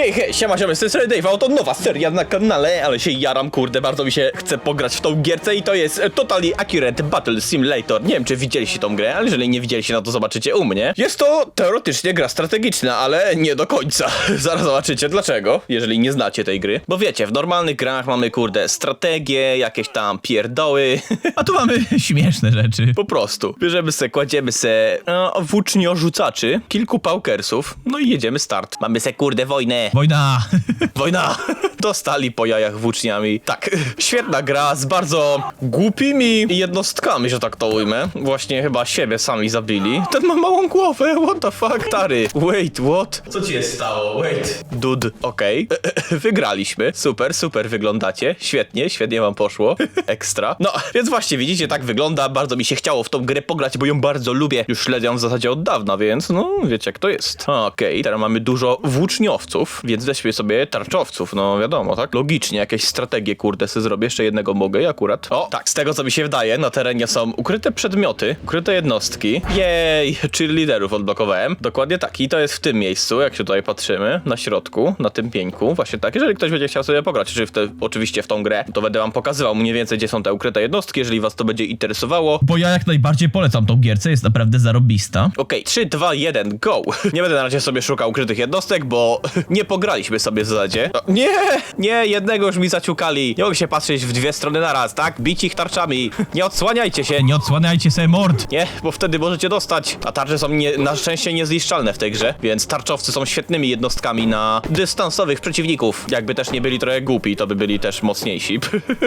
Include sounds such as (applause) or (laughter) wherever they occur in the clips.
Hej, hej, siema, siema, z tej strony Dave, a oto nowa seria na kanale, ale się jaram, kurde, bardzo mi się chce pograć w tą gierce i to jest e, Totally Accurate Battle Simulator. Nie wiem, czy widzieliście tą grę, ale jeżeli nie widzieliście, no to zobaczycie u mnie. Jest to teoretycznie gra strategiczna, ale nie do końca. (laughs) Zaraz zobaczycie dlaczego, jeżeli nie znacie tej gry. Bo wiecie, w normalnych grach mamy, kurde, strategie, jakieś tam pierdoły, (laughs) A tu mamy śmieszne rzeczy. po prostu. Bierzemy se, kładziemy se e, włócznio-rzucaczy, kilku paukersów, no i jedziemy start. Mamy se, kurde, wojnę. Wojna. Wojna! Dostali po jajach włóczniami. Tak, (laughs) świetna gra z bardzo głupimi jednostkami, że tak to ujmę. Właśnie chyba siebie sami zabili. Ten ma małą głowę, what the fuck? Tary, wait, what? Co ci się stało? Wait. Dud, okej. (laughs) Wygraliśmy. Super, super wyglądacie. Świetnie, świetnie wam poszło. (laughs) Ekstra. No, więc właśnie widzicie, tak wygląda. Bardzo mi się chciało w tą grę pograć, bo ją bardzo lubię. Już śledzę w zasadzie od dawna, więc no, wiecie jak to jest. Okej, teraz mamy dużo włóczniowców, więc weźmy sobie tarczowców, no wiadomo, tak? Logicznie, jakieś strategie, kurde, sobie zrobię. Jeszcze jednego mogę i akurat. O, tak, z tego co mi się wydaje, na terenie są ukryte przedmioty, ukryte jednostki. Jej, cheerleaderów odblokowałem. Dokładnie tak. I to jest w tym miejscu, jak się tutaj patrzymy, na środku, na tym pieńku. Właśnie tak. Jeżeli ktoś będzie chciał sobie pograć, czy w te, oczywiście w tą grę, to będę wam pokazywał mniej więcej, gdzie są te ukryte jednostki, jeżeli was to będzie interesowało. Bo ja jak najbardziej polecam tą gierce, jest naprawdę zarobista. Okej, 3, 2, 1, go! (laughs) Nie będę na razie sobie szukał ukrytych jednostek, bo (laughs) nie pograliśmy sobie w zasadzie. Nie! (laughs) Nie, jednego już mi zaciukali. Nie mogę się patrzeć w dwie strony naraz, tak? Bić ich tarczami. Nie odsłaniajcie się. Nie odsłaniajcie sobie mord. Nie, bo wtedy możecie dostać. A tarcze są nie, na szczęście niezniszczalne w tej grze, więc tarczowcy są świetnymi jednostkami na dystansowych przeciwników. Jakby też nie byli trochę głupi, to by byli też mocniejsi.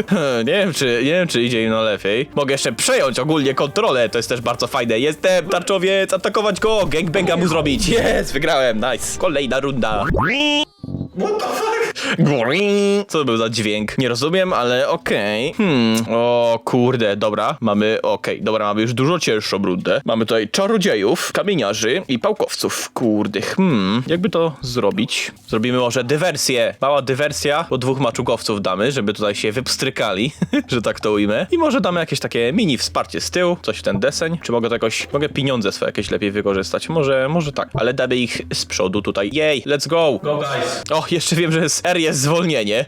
(laughs) nie wiem, czy nie wiem, czy idzie im na lepiej. Mogę jeszcze przejąć ogólnie kontrolę, to jest też bardzo fajne. Jestem tarczowiec, atakować go, gangbanga mu zrobić. Jest, wygrałem, nice. Kolejna runda. What the fuck? Co to był za dźwięk? Nie rozumiem, ale okej. Hmm, o kurde, dobra, mamy, okej, dobra, mamy już dużo cięższą rundę. Mamy tutaj czarodziejów, kamieniarzy i pałkowców. Kurde, hmm, jakby to zrobić? Zrobimy może dywersję. Mała dywersja, bo dwóch maczugowców damy, żeby tutaj się wypstrykali, (laughs) że tak to ujmę. I może damy jakieś takie mini wsparcie z tyłu, coś w ten deseń. Czy mogę to jakoś, mogę pieniądze swoje jakieś lepiej wykorzystać? Może, może tak, ale damy ich z przodu tutaj. Jej, let's go! Go guys! O, jeszcze wiem, że z R jest zwolnienie.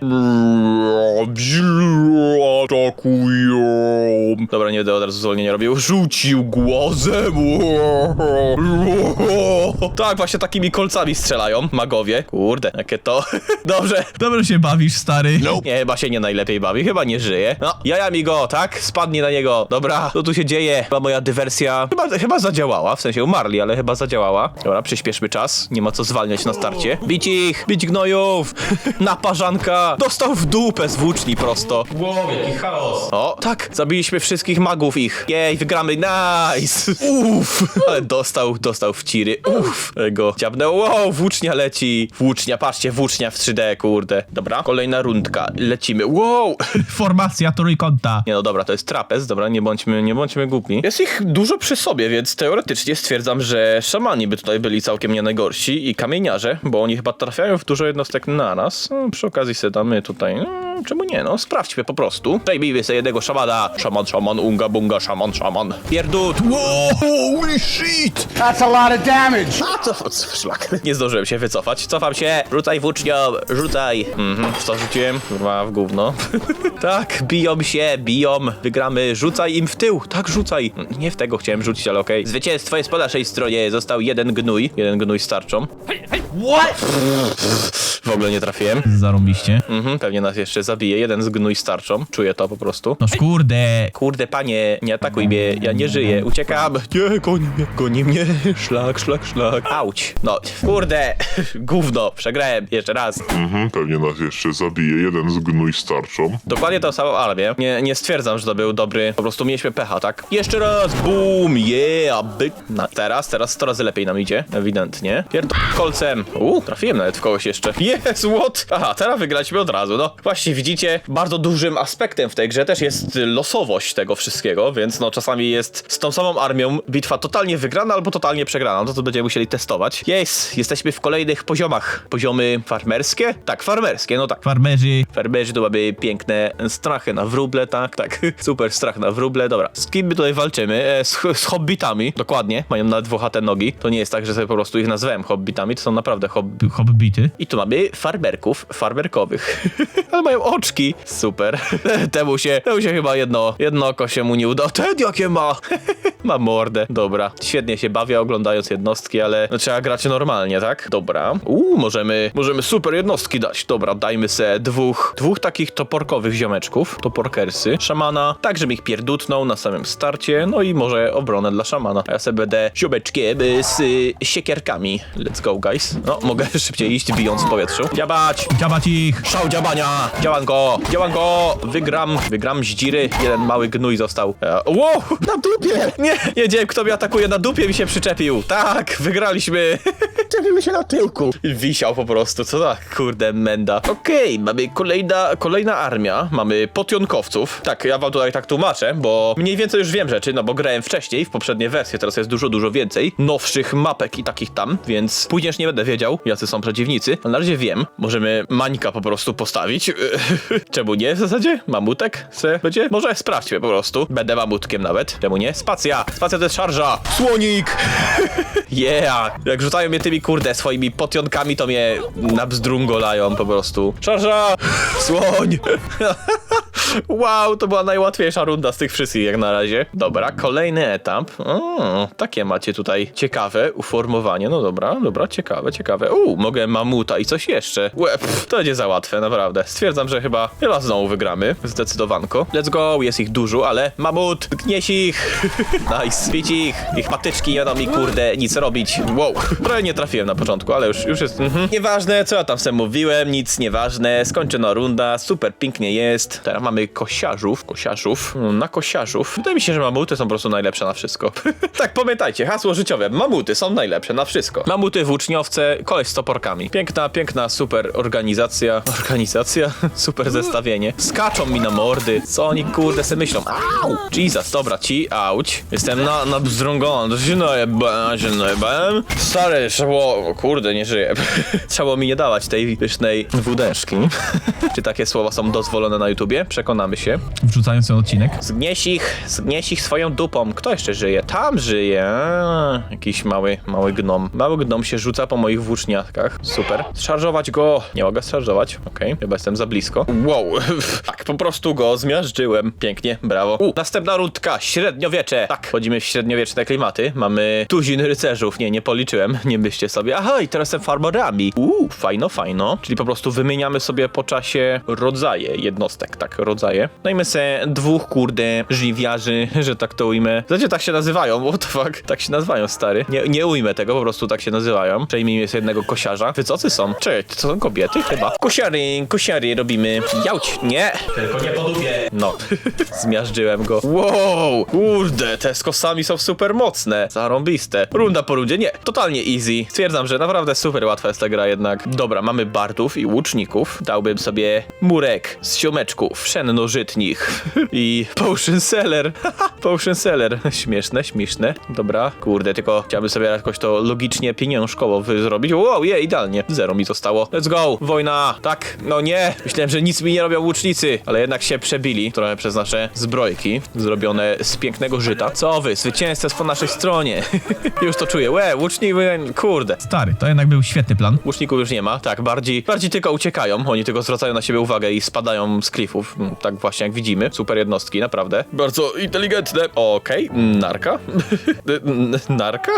Atakują. Dobra, nie będę od razu zwolnienia robił. Rzucił głosem. Tak, właśnie takimi kolcami strzelają magowie. Kurde, jakie to. (laughs) Dobrze. Dobrze się bawisz, stary. Nie, chyba się nie najlepiej bawi, chyba nie żyje. No, jajami go, tak? Spadnie na niego. Dobra, co tu się dzieje? Chyba moja dywersja chyba, chyba zadziałała, w sensie umarli, ale chyba zadziałała. Dobra, przyspieszmy czas, nie ma co zwalniać na starcie. Bić ich, bić gnojów, (laughs) naparzanka. Dostał w dupę z włóczni prosto. Wow, jaki chaos! O, tak, zabiliśmy wszystkich magów ich. Jej, wygramy, nice. Uff, (laughs) ale dostał, dostał w ciry. Uff, go dziabnęło. Wow, włócznia leci. Włócznia, patrzcie, włócznia w 3D, kurde. Dobra, kolejna rundka, lecimy. Wow. (laughs) Formacja trójkąta. Nie no dobra, to jest trapez, dobra, nie bądźmy, nie bądźmy głupi. Jest ich dużo przy sobie, więc teoretycznie stwierdzam, że szamani by tutaj byli całkiem nie najgorsi i kamieniarze, bo oni chyba trafiają w dużo jednostek naraz. No, przy okazji sobie damy tutaj, no, czemu nie, no, sprawdźmy po prostu. Zajmijmy sobie jednego szamana. Szaman, szaman, unga, bunga, szaman, szaman. Pierdut. Wow, holy shit! That's a lot of damage. A co, co, szlak. Nie zdążyłem się wycofać. Cofam się. Rzucaj włócznią, rzucaj. Mhm, w co rzuciłem? Kurwa, w gówno. (laughs) tak, biją się, biją. Wygramy. Rzucaj im w tył. Tak, rzucaj. Nie w tego chciałem rzucić, ale okej. Zwycięstwo jest po naszej stronie. Został jeden gnój. Jeden gnój starczą. What? W ogóle nie trafiłem. Zarąbiście. Mhm, pewnie nas jeszcze zabije. Jeden z gnój starczą. Czuję to po prostu. No kurde. Kurde, panie, nie atakuj mnie, ja nie żyję, uciekam. Nie, goni mnie, goni mnie, szlak, szlak, szlak. Auć. No, kurde, (laughs) gówno, przegrałem, jeszcze raz. Mhm, pewnie nas jeszcze zabije jeden z gnój starczą. Dokładnie to samo armię. Nie, nie stwierdzam, że to był dobry, po prostu mieliśmy pecha, tak? Jeszcze raz, boom, yeah, byk. No, teraz, teraz 100 razy lepiej nam idzie, ewidentnie. Pierdol kolcem. Uuu, trafiłem nawet w kogoś jeszcze. Yes, what? Aha, teraz wygraliśmy od razu, no. Właśnie, widzicie, bardzo dużym aspektem w tej grze też jest losowość tego wszystkiego, więc no czasami jest z tą samą armią bitwa totalnie wygrana albo totalnie przegrana, no to będziemy musieli testować. Jest, jesteśmy w kolejnych poziomach. Poziomy farmerskie? Tak, farmerskie, no tak. Farmerzy. Farmerzy to były piękne strachy na wróble, tak, tak. (laughs) Super strach na wróble, dobra. Z kim my tutaj walczymy? E, z, z hobbitami, dokładnie. Mają na dwuchate nogi. To nie jest tak, że sobie po prostu ich nazwałem hobbitami, to są naprawdę naprawdę hob Hobbity. I tu mamy farmerków, farmerkowych. (laughs) Ale mają oczki. Super. (laughs) Temu się, temu się chyba jedno, jedno oko się mu nie uda. (laughs) Ten jakie ma! ma mordę. Dobra. Świetnie się bawię oglądając jednostki, ale no, trzeba grać normalnie, tak? Dobra. Uuu, możemy, możemy super jednostki dać. Dobra, dajmy se dwóch, dwóch takich toporkowych ziomeczków. Toporkersy. Szamana. Tak, żeby ich pierdutnął na samym starcie. No i może obronę dla szamana. A ja sobie będę ziomeczkiem z y, siekierkami. Let's go, guys. No, mogę szybciej iść, bijąc w powietrzu. Dziabać! Dziabać ich! Szał dziabania! Działanko! Działanko! Wygram! Wygram zdziry. Jeden mały gnój został. E, wow! Na dupie! Nie! Nie wiedziałem, kto mnie atakuje. Na dupie mi się przyczepił. Tak! Wygraliśmy! (laughs) Czepimy się na tyłku. Wisiał po prostu. Co za kurde menda. Okej, mamy kolejna, kolejna armia. Mamy potionkowców. Tak, ja wam tutaj tak tłumaczę, bo mniej więcej już wiem rzeczy, no bo grałem wcześniej w poprzednie wersje. Teraz jest dużo, dużo więcej nowszych mapek i takich tam, więc później już nie będę wiedział, jacy są przeciwnicy. Ale na razie wiem. Możemy Mańka po prostu postawić. (laughs) Czemu nie w zasadzie? Mamutek se będzie? Może sprawdźmy po prostu. Będę mamutkiem nawet. Czemu nie? Spacja! Spacja to jest szarża! Słonik! (laughs) Yeah! Jak rzucają mnie tymi kurde swoimi potionkami, to mnie na bzdrungolają po prostu. Szarża! Słoń! (laughs) Wow, to była najłatwiejsza runda z tych wszystkich jak na razie. Dobra, kolejny etap. O, takie macie tutaj ciekawe uformowanie. No dobra, dobra, ciekawe, ciekawe. U, mogę mamuta i coś jeszcze. Łeb, to będzie za łatwe, naprawdę. Stwierdzam, że chyba, chyba znowu wygramy. Zdecydowanko. Let's go, jest ich dużo, ale mamut, gnieś ich. (laughs) nice, bić ich. Ich patyczki jadą mi, kurde, nic robić. Wow, trochę nie trafiłem na początku, ale już, już jest. Mhm. Nieważne, co ja tam sobie mówiłem, nic nieważne. Skończona runda, super pięknie jest. Teraz mamy kosiarzów. Kosiarzów. Mm, Na kosiarzów. Wydaje mi się, że mamuty są po prostu najlepsze na wszystko. (laughs) tak, pamiętajcie, hasło życiowe. Mamuty są najlepsze na wszystko. Mamuty, włóczniowce, koleś z toporkami. Piękna, piękna, super organizacja. Organizacja? (laughs) super zestawienie. Skaczą mi na mordy. Co oni kurde se myślą? Au! Jesus, dobra, ci, auć. Jestem na, na bzdrągony. To się najebałem, się najebałem. Stary, trzeba było... o Kurde, nie żyję. (laughs) trzeba mi nie dawać tej pysznej wódeczki. Czy takie słowa są dozwolone na YouTubie? Przekonamy się. Wrzucając ten odcinek. Zgnieś ich, zgnieś ich swoją dupą. Kto jeszcze żyje? Tam żyje. A, Jakiś mały, mały gnom. Mały gnom się rzuca po moich włóczniatkach. Super. Szarżować go. Nie mogę szarżować. Okej, chyba jestem za blisko. Wow. (laughs) tak, po prostu go zmiażdżyłem. Pięknie, brawo. U, następna rundka. Średniowiecze. Tak, wchodzimy w średniowieczne klimaty. Mamy tuzin rycerzów. Nie, nie policzyłem. Nie myślcie sobie. Aha, i teraz jestem farmerami. Uuu, fajno, fajno. Czyli po prostu wymieniamy sobie po czasie rodzaje jednostek. Tak, rodzaje. Dajmy se dwóch, kurde, żniwiarzy, (laughs) że tak to ujmę. Znaczy tak się nazywają, (laughs) what the fuck. Tak się nazywają, stary. Nie, nie ujmę tego, po prostu tak się nazywają. Przejmijmy sobie jednego kosiarza. Wycocy są? Cześć, to są kobiety chyba. Kosiary, kosiary robimy. Jałć, nie. Tylko nie po dupie. No, (laughs) zmiażdżyłem go. Wow, kurde, te z kosami są super mocne. Zarąbiste. Runda po rundzie, nie, totalnie easy. Stwierdzam, że naprawdę super łatwa jest ta gra jednak. Dobra, mamy bardów i łuczników. Dałbym sobie murek z siomeczków, pszennożytnich i potion seller. (laughs) potion seller. Śmieszne, śmieszne. Dobra, kurde, tylko chciałbym sobie jakoś to logicznie, pieniążkowo wy- zrobić. Wow, je, idealnie. Zero mi zostało. Let's go, wojna. Tak, no nie. Myślałem, że nic mi nie robią łucznicy, ale jednak się przebili trochę przez nasze zbrojki zrobione z pięknego żyta. Co wy, zwycięzca jest po naszej stronie. (laughs) już to czuję. Łe, łuczni, wy- kurde. Stary, to jednak był świetny plan. Łuczników już nie ma, tak, bardziej, bardziej tylko uciekają, oni tylko zwracają na siebie uwagę i spadają z klifów, Mm, tak właśnie jak widzimy, super jednostki, naprawdę. Bardzo inteligentne. Okej, narka? (laughs) Narka?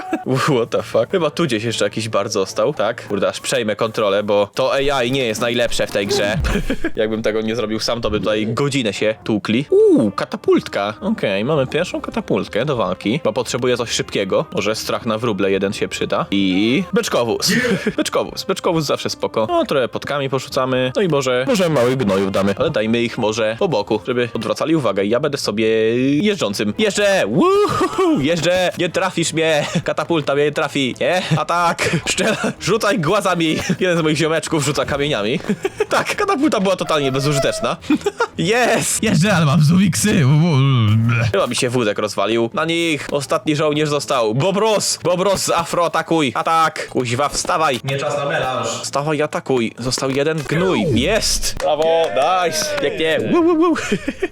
What the fuck? Chyba tu gdzieś jeszcze jakiś bar został, tak? Kurde, aż przejmę kontrolę, bo to AI nie jest najlepsze w tej grze. (laughs) Jakbym tego nie zrobił sam, to by tutaj godzinę się tłukli. Uuu, katapultka. Okej, mamy pierwszą katapultkę do walki, bo potrzebuję coś szybkiego. Może strach na wróble jeden się przyda. I beczkowóz. (laughs) beczkowóz. Beczkowóz zawsze spoko. No, trochę potkami porzucamy. No i może, może małych gnojów damy, ale dajmy ich może po boku, żeby odwracali uwagę. Ja będę sobie jeżdżącym. Jeżdżę! Woohoo! Jeżdżę! Nie trafisz mnie! (laughs) Katapulta mnie nie trafi. Nie? A tak! (laughs) Szczel... Rzucaj głazami! (laughs) Jeden z moich ziomeczków rzuca kamieniami. tak, katapulta była totalnie bezużyteczna. Jest! Jeżdżę, ale mam zuwiksy. Chyba mi się wózek rozwalił. Na nich ostatni żołnierz został. Bobros! Bobros, afro, atakuj! Atak! Kuźwa, wstawaj! Nie czas na melanż. Wstawaj, atakuj. Został jeden gnój. Jest! Brawo, nice! Pięknie.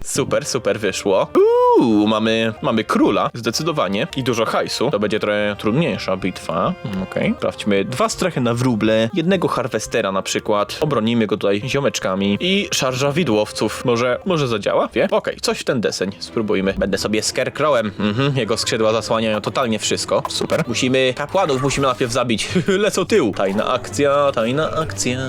Super, super wyszło. Uuu, mamy, mamy króla, zdecydowanie. I dużo hajsu. To będzie trochę trudniejsza bitwa. Mm, Okej. Sprawdźmy dwa strechy na wróble, jednego harwestera na przykład. Obronimy go tutaj ziomeczkami. I szarża widłowców. Może, może zadziała? Wie? Okej, coś w ten deseń. Spróbujmy. Będę sobie scarecrowem. Mhm, jego skrzydła zasłaniają totalnie wszystko. Super. Musimy kapłanów, musimy najpierw zabić. (laughs) Lecą tył. Tajna akcja, tajna akcja.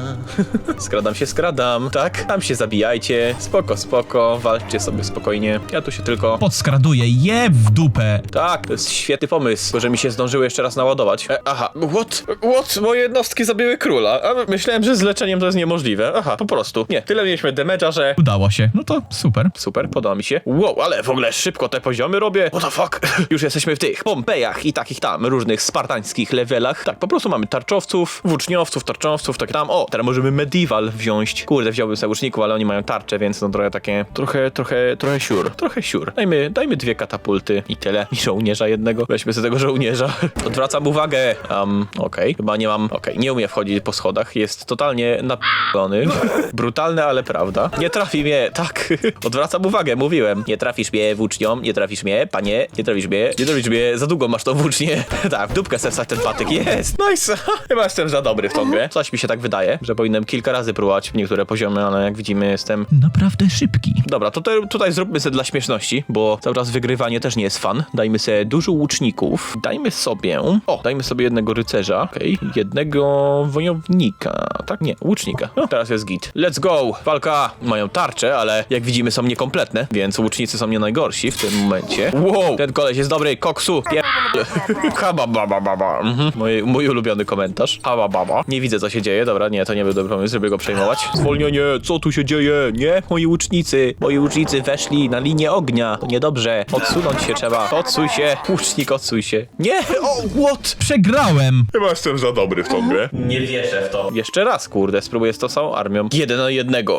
(laughs) skradam się, skradam. Tak? Tam się zabijajcie. Spoko, spoko. Walczcie sobie spokojnie. Ja tu się tylko... Podskraduje, je w dupę. Tak, to jest świetny pomysł, tylko że mi się zdążyły jeszcze raz naładować. E, aha, what? What? Moje jednostki zabiły króla. A myślałem, że z leczeniem to jest niemożliwe. Aha, po prostu. Nie, tyle mieliśmy damage'a, że... Udało się. No to super. Super, podoba mi się. Wow, ale w ogóle szybko te poziomy robię. What the fuck? (laughs) Już jesteśmy w tych Pompejach i takich tam różnych spartańskich levelach. Tak, po prostu mamy tarczowców, włóczniowców, tarczowców, tak tam. O, teraz możemy medieval wziąć. Kurde, wziąłbym sobie łuczników, ale oni mają tarcze, więc no trochę takie, trochę, trochę, trochę siur. Trochę siur. Dajmy, dajmy dwie katapulty i tyle. I żołnierza jednego. Weźmy sobie tego żołnierza. (laughs) Odwracam uwagę. Um, okej, chyba nie mam, okej, nie umie wchodzić po schodach. Jest totalnie napalony. (laughs) Brutalne, ale prawda. Nie trafi mnie, tak. (laughs) Odwracam uwagę, mówiłem. Nie trafisz mnie włócznią, nie trafisz mnie, panie, nie trafisz mnie, nie trafisz mnie, za długo masz tą włócznię. tak, w dupkę se wstać ten patyk, jest. Nice. Chyba jestem za dobry w tą grę. Coś mi się tak wydaje, że powinienem kilka razy próbować niektóre poziomy, ale jak widzimy jestem Naprawdę szybki. Dobra, to te, tutaj zróbmy sobie dla śmieszności, bo cały czas wygrywanie też nie jest fan. Dajmy sobie dużo łuczników. Dajmy sobie. O, dajmy sobie jednego rycerza. Okej. Jednego wojownika. Tak? Nie, łucznika. No, teraz jest git. Let's go! Walka! Mają tarcze, ale jak widzimy są niekompletne, więc łucznicy są nie najgorsi w tym momencie. Wow! Ten koleś jest dobry, koksu! Pier... (laughs) Haba baba baba. Mhm. Mój, mój ulubiony komentarz. Haba baba. Nie widzę co się dzieje. Dobra, nie, to nie był dobry pomysł, żeby go przejmować. Zwolnienie, co tu się dzieje? Nie, moi łucznicy. Moi łucznicy weszli na linię ognia. To niedobrze. Odsunąć się trzeba. Odsuń się. Łucznik, odsuń się. Nie! O, what? Przegrałem. Chyba jestem za dobry w tą grę. Nie wierzę w to. Jeszcze raz, kurde, spróbuję z tą samą armią. Jeden na jednego.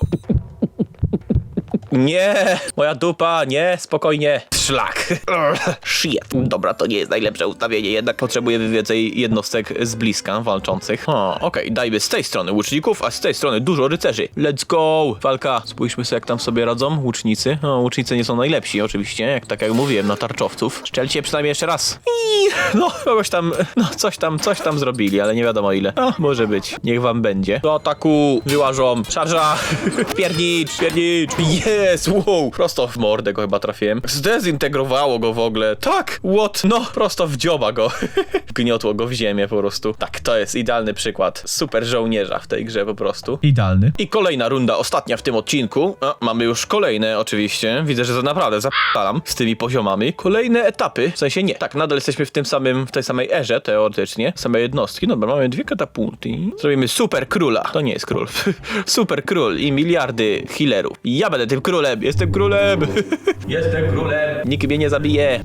Nie, moja dupa, nie, spokojnie. Szlak. Ugh, (laughs) Shit. Dobra, to nie jest najlepsze ustawienie, jednak potrzebujemy więcej jednostek z bliska walczących. O, okej, dajmy z tej strony łuczników, a z tej strony dużo rycerzy. Let's go! Walka. Spójrzmy sobie, jak tam sobie radzą łucznicy. No, łucznicy nie są najlepsi, oczywiście, jak tak jak mówiłem, na tarczowców. Strzelcie przynajmniej jeszcze raz. I no, kogoś tam, no, coś tam, coś tam zrobili, ale nie wiadomo ile. A, może być. Niech wam będzie. Do ataku wyłażą. Szarża! (laughs) Piernicz, piernicz! Jest! Wow! Prosto w mordę go chyba trafiłem. Zdezintegrowało go w ogóle. Tak! What? No, prosto w dzioba go. (laughs) Gniotło go w ziemię po prostu. Tak, to jest idealny przykład super żołnierza w tej grze po prostu. Idealny. I kolejna runda, ostatnia w tym odcinku. A, mamy już kolejne oczywiście. Widzę, że to naprawdę zapalam z tymi poziomami. Kolejne etapy, w sensie nie. Tak, nadal jesteśmy w tym samym, w tej samej erze teoretycznie. Same jednostki. Dobra, mamy dwie katapulty. Zrobimy super króla. To nie jest król. (laughs) super król i miliardy healerów. Ja będę tym królem. Jestem królem. Jestem królem. Nikt mnie nie zabije.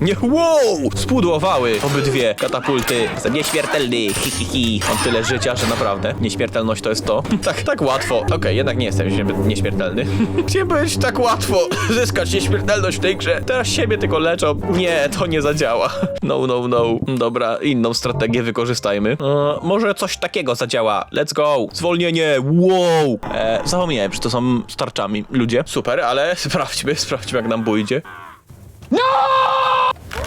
Nie, wow! Spudłowały obydwie katapulty. Jestem nieśmiertelny, hi, hi, hi. Mam tyle życia, że naprawdę nieśmiertelność to jest to. (laughs) tak, tak łatwo. Okej, jednak nie jestem nieśmiertelny. (laughs) Chciałem powiedzieć, tak łatwo (laughs) zyskać nieśmiertelność w tej grze. Teraz siebie tylko leczą. Nie, to nie zadziała. No, no, no. Dobra, inną strategię wykorzystajmy. E, może coś takiego zadziała. Let's go. Zwolnienie. Wow. E, zapomniałem, że to są starczami ludzie. Super, ale sprawdźmy, sprawdźmy jak nam pójdzie.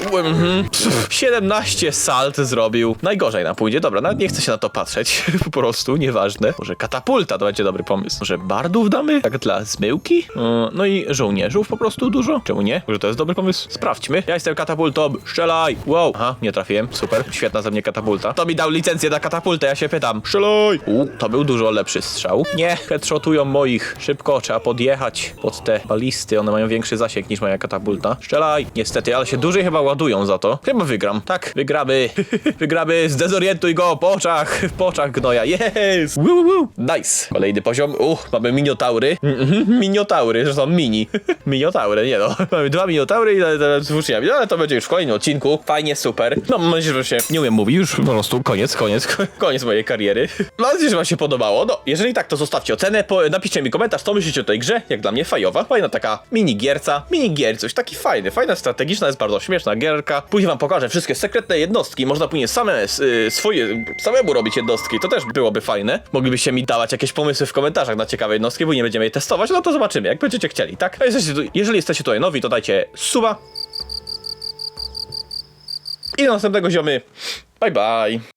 Mhm. 17 salt zrobił. Najgorzej nam pójdzie. Dobra, nawet nie chcę się na to patrzeć. (laughs) po prostu, nieważne. Może katapulta to będzie dobry pomysł. Może bardów damy? Tak dla zmyłki? Yy, No i żołnierzów po prostu dużo? Czemu nie? Może to jest dobry pomysł? Sprawdźmy. Ja jestem katapultą. Strzelaj! Wow. Aha, nie trafiłem. Super. Świetna ze mnie katapulta. To mi dał licencję na katapultę, ja się pytam. Strzelaj! U, to był dużo lepszy strzał. Nie, headshotują moich. Szybko, trzeba podjechać pod te balisty. One mają większy zasięg niż moja katapulta. Strzelaj! Niestety, ale się dłużej chyba ładują za to. Chyba wygram. Tak, wygramy. (laughs) wygramy. Zdezorientuj go po oczach. Po oczach gnoja. Yes! Woo, woo. Nice. Kolejny poziom. Uch, mamy miniotaury. Mhm, Miniotaury, że są mini. (laughs) Miniotaury, nie no. (laughs) Mamy dwa miniotaury i teraz włóczniami. No, ale to będzie już w kolejnym odcinku. Fajnie, super. No, mam nadzieję, że się nie umiem mówić. Już po prostu koniec, koniec, koniec mojej kariery. Mam nadzieję, że wam się podobało. No, jeżeli tak, to zostawcie ocenę. Po, napiszcie mi komentarz, co myślicie o tej grze. Jak dla mnie fajowa. Fajna taka mini gierca. Mini gier, coś taki fajny. Fajna, strategiczna, jest bardzo śmieszna gierka. Później wam pokażę wszystkie sekretne jednostki. Można później same y, swoje, samemu robić jednostki. To też byłoby fajne. Moglibyście mi dawać jakieś pomysły w komentarzach na ciekawe jednostki, bo nie będziemy je testować. No to zobaczymy, jak będziecie chcieli, tak? A jesteście tu, jeżeli jesteście tutaj nowi, to dajcie suba. I do następnego ziomy. Bye bye.